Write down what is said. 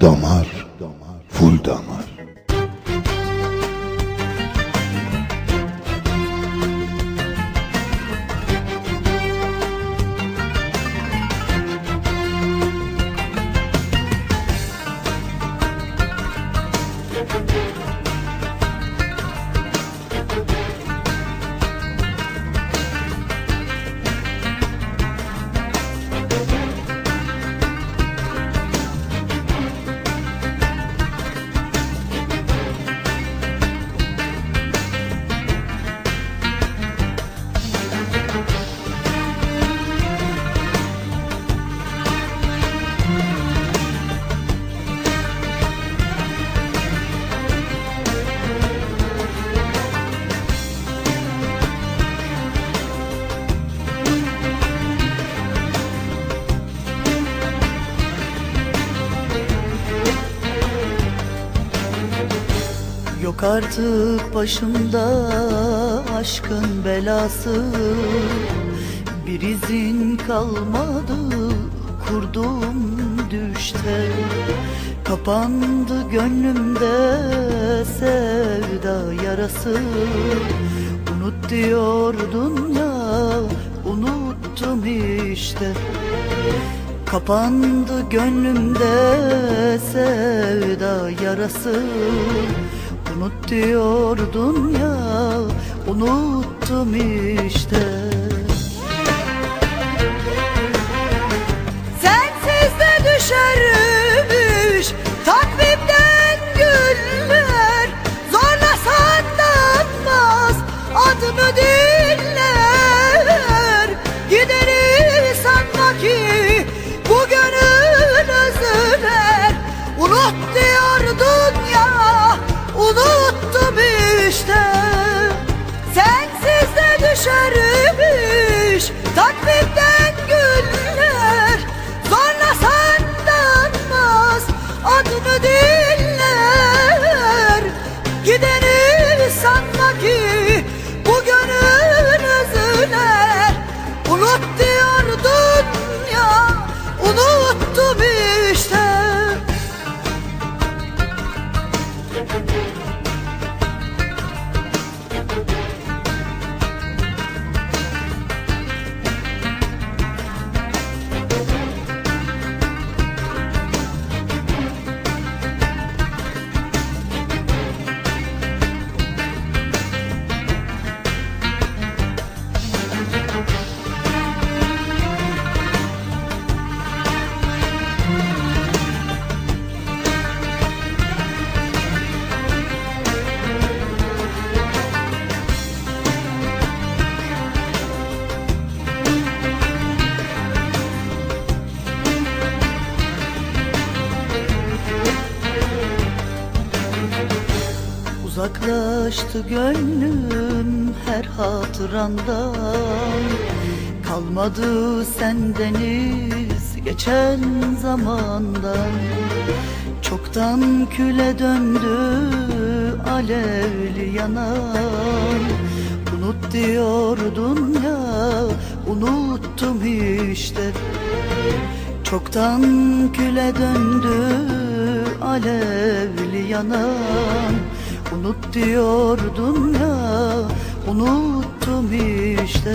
damar, full damar. Yok artık başımda aşkın belası. Bir izin kalmadı kurduğum düşte. Kapandı gönlümde sevda yarası. Unut diyordun ya unuttum işte. Kapandı gönlümde sevda yarası Unut diyordun ya unuttum işte unuttum Uzaklaştı gönlüm her hatırandan Kalmadı sendeniz geçen zamandan. Çoktan küle döndü alevli yanan. Unut diyordun ya unuttum işte. Çoktan küle döndü alevli yanan Unut diyordun ya unuttum işte